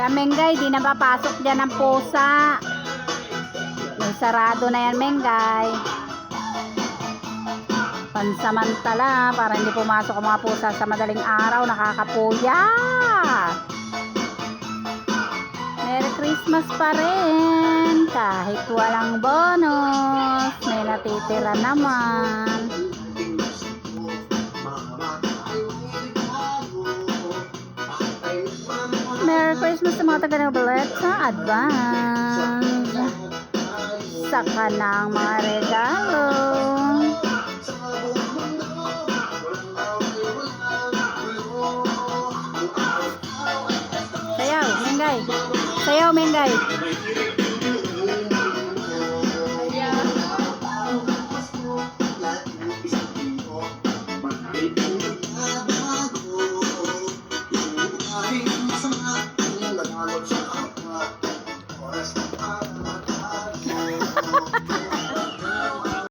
Kaya Mengay, di na papasok dyan ang pusa. May sarado na yan, Mengay. Pansamantala, para hindi pumasok ang mga pusa sa madaling araw, nakakapuyat. Merry Christmas pa rin. Kahit walang bonus, may natitira naman. Merry Christmas sa mga taga ng Balet sa advance. Saka ng mga regalo. Sayaw, Mengay. Sayaw, Bye.